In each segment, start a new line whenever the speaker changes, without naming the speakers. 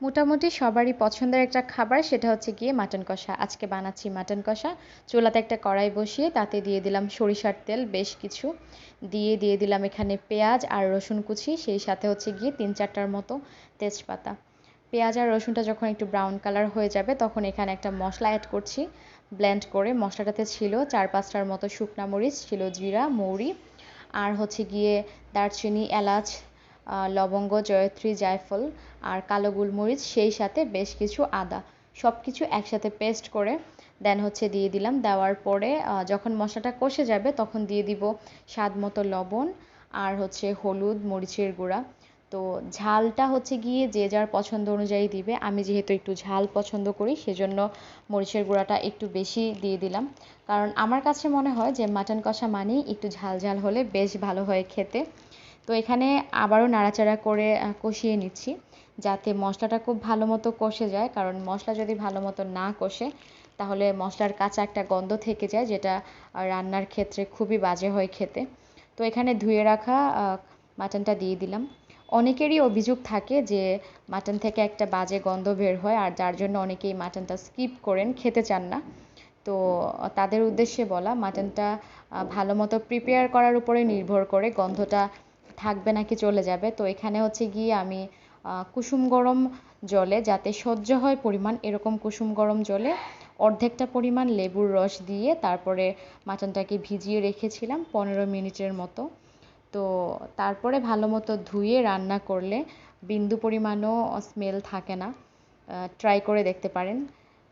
মোটামুটি সবারই পছন্দের একটা খাবার সেটা হচ্ছে গিয়ে মাটন কষা। আজকে বানাচ্ছি মাটন কষা। চুলাতে একটা কড়াই বসিয়ে তাতে দিয়ে দিলাম সরিষার তেল বেশ কিছু। দিয়ে দিয়ে দিলাম এখানে পেঁয়াজ আর রসুন কুচি, সেই সাথে হচ্ছে গিয়ে তিন চারটার মতো তেজপাতা। পেঁয়াজ আর রসুনটা যখন একটু ব্রাউন কালার হয়ে যাবে তখন এখানে একটা মশলা অ্যাড করছি। ব্লেন্ড করে মশলাটাতে ছিল চার পাঁচটার মতো শুকনা মরিচ, ছিল জিরা, মৌরি আর হচ্ছে গিয়ে দারচিনি, এলাচ লবঙ্গ, জয়ত্রী, জায়ফল আর কালো গোলমরিচ, সেই সাথে বেশ কিছু আদা। সব কিছু একসাথে পেস্ট করে দেন হচ্ছে দিয়ে দিলাম। দেওয়ার পরে যখন মশলাটা কষে যাবে, তখন দিয়ে দিব স্বাদ মতো লবণ আর হচ্ছে হলুদ, মরিচের গুঁড়া। তো ঝালটা হচ্ছে গিয়ে যে যার পছন্দ অনুযায়ী দিবে। আমি যেহেতু একটু ঝাল পছন্দ করি, সেজন্য মরিচের গুঁড়াটা একটু বেশি দিয়ে দিলাম। কারণ আমার কাছে মনে হয় যে মাটন কষা মানেই একটু ঝাল ঝাল হলে বেশ ভালো হয় খেতে। তো এখানে আবারও নাড়াচাড়া করে কষিয়ে নিচ্ছি যাতে মশলাটা খুব ভালো মতো কষে যায়। কারণ মশলা যদি ভালো মতো না কষে, তাহলে মশলার কাঁচা একটা গন্ধ থেকে যায়, যেটা রান্নার ক্ষেত্রে খুবই বাজে হয় খেতে। তো এখানে ধুয়ে রাখা মাটনটা দিয়ে দিলাম। অনেকেরই অভিযোগ থাকে যে মাটন থেকে একটা বাজে গন্ধ বের হয়, আর যার জন্য অনেকেই মাটনটা স্কিপ করেন, খেতে চান না। তো তাদের উদ্দেশ্যে বলা, মাটনটা ভালো মতো প্রিপেয়ার করার উপরে নির্ভর করে গন্ধটা থাকবে নাকি চলে যাবে। তো এখানে হচ্ছে গিয়ে আমি কুসুম গরম জলে যাতে সহ্য হয় পরিমাণ, এরকম কুসুম গরম জলে অর্ধেকটা পরিমাণ লেবুর রস দিয়ে তারপরে মাটনটাকে ভিজিয়ে রেখেছিলাম পনেরো মিনিটের মতো। তো তারপরে ভালো মতো ধুয়ে রান্না করলে বিন্দু পরিমাণও স্মেল থাকে না ট্রাই করে দেখতে পারেন।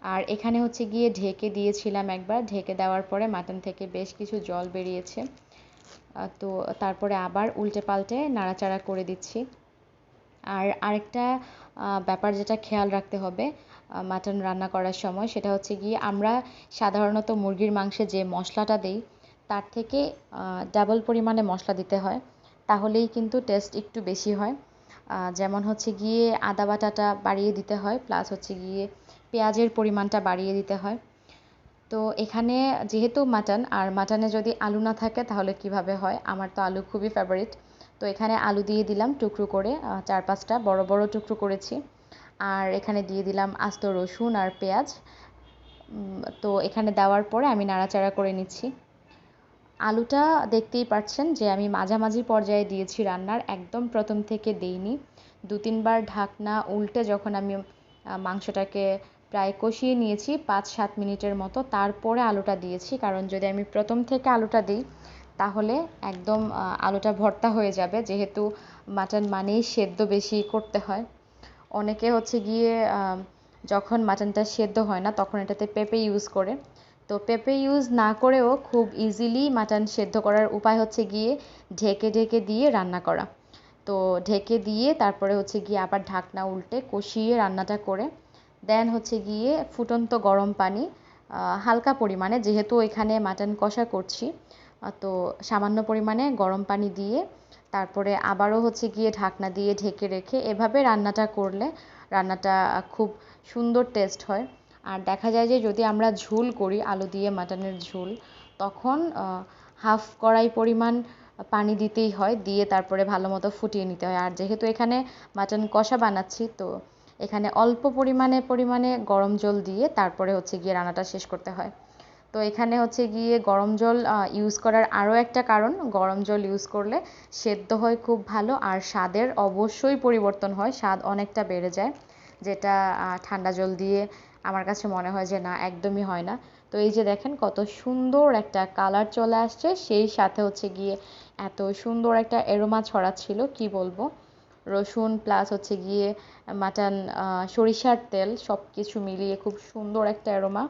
আর এখানে হচ্ছে গিয়ে ঢেকে দিয়েছিলাম একবার, ঢেকে দেওয়ার পরে মাটন থেকে বেশ কিছু জল বেরিয়েছে। তো তারপরে আবার উল্টে পাল্টে নাড়াচাড়া করে দিচ্ছি। আর আরেকটা ব্যাপার যেটা খেয়াল রাখতে হবে মাটন রান্না করার সময়, সেটা হচ্ছে গিয়ে আমরা সাধারণত মুরগির মাংসে যে মশলাটা দিই, তার থেকে ডাবল পরিমাণে মশলা দিতে হয়। তাহলেই কিন্তু টেস্ট একটু বেশি হয়। যেমন হচ্ছে গিয়ে আদা বাটাটা বাড়িয়ে দিতে হয় প্লাস হচ্ছে গিয়ে পেঁয়াজের পরিমাণটা বাড়িয়ে দিতে হয়। তো এখানে যেহেতু মাটন আর মাটনে যদি আলু না থাকে, তাহলে কীভাবে হয়? আমার তো আলু খুবই ফেভারিট তো এখানে আলু দিয়ে দিলাম টুকরো করে চার পাঁচটা, বড় বড় টুকরো করেছি। আর এখানে দিয়ে দিলাম আস্ত রসুন আর পেঁয়াজ। তো এখানে দেওয়ার পরে আমি নাড়াচাড়া করে নিচ্ছি। আলুটা দেখতেই পাচ্ছেন যে আমি মাঝামাঝি পর্যায়ে দিয়েছি রান্নার, একদম প্রথম থেকে দেইনি। দু তিনবার ঢাকনা উল্টে যখন আমি মাংসটাকে প্রায় কষিয়ে নিয়েছি পাঁচ সাত মিনিটের মতো। তারপরে আলুটা দিয়েছি, কারণ যদি আমি প্রথম থেকে আলুটা দিই, তাহলে একদম আলুটা ভর্তা হয়ে যাবে। যেহেতু মাটন মানেই সেদ্ধ বেশি করতে হয়। অনেকে হচ্ছে গিয়ে যখন মাটনটা সেদ্ধ হয় না, তখন এটাতে পেঁপে ইউজ করে। তো পেঁপে ইউজ না করেও খুব ইজিলি মাটন সেদ্ধ করার উপায় হচ্ছে গিয়ে ঢেকে ঢেকে দিয়ে রান্না করা। তো ঢেকে দিয়ে তারপরে হচ্ছে গিয়ে আবার ঢাকনা উল্টে কষিয়ে রান্নাটা করে দেন হচ্ছে গিয়ে ফুটন্ত গরম পানি হালকা পরিমাণে, যেহেতু এখানে মাটন কষা করছি তো সামান্য পরিমাণে গরম পানি দিয়ে, তারপরে আবারও হচ্ছে গিয়ে ঢাকনা দিয়ে ঢেকে রেখে এভাবে রান্নাটা করলে রান্নাটা খুব সুন্দর টেস্ট হয়। আর দেখা যায় যে যদি আমরা ঝোল করি, আলু দিয়ে মাটনের ঝোল, তখন হাফ কড়াই পরিমাণ পানি দিতেই হয়, দিয়ে তারপরে ভালো মতো ফুটিয়ে নিতে হয়। আর যেহেতু এখানে মাটন কষা বানাচ্ছি, তো এখানে অল্প পরিমাণে পরিমাণে গরম জল দিয়ে তারপরে হচ্ছে গিয়ে রান্নাটা শেষ করতে হয়। তো এখানে হচ্ছে গিয়ে গরম জল ইউজ করার আরও একটা কারণ, গরম জল ইউজ করলে সেদ্ধ হয় খুব ভালো আর স্বাদের অবশ্যই পরিবর্তন হয়, স্বাদ অনেকটা বেড়ে যায়। যেটা ঠান্ডা জল দিয়ে আমার কাছে মনে হয় যে না, একদমই হয় না। তো এই যে দেখেন কত সুন্দর একটা কালার চলে আসছে, সেই সাথে হচ্ছে গিয়ে এত সুন্দর একটা এরোমা ছড়াচ্ছিল, কি বলব? রসুন প্লাস হচ্ছে গিয়ে মাটন সরিষার তেল সব কিছু মিলিয়ে খুব সুন্দর একটা অ্যারোমা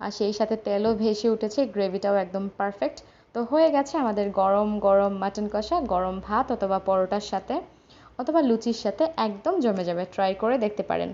আর সেই সাথে তেলও ভেসে উঠেছে গ্রেভিটাও একদম পারফেক্ট তো হয়ে গেছে আমাদের গরম গরম মাটন কষা, গরম ভাত অথবা পরোটার সাথে অথবা লুচির সাথে একদম জমে যাবে। ট্রাই করে দেখতে পারেন।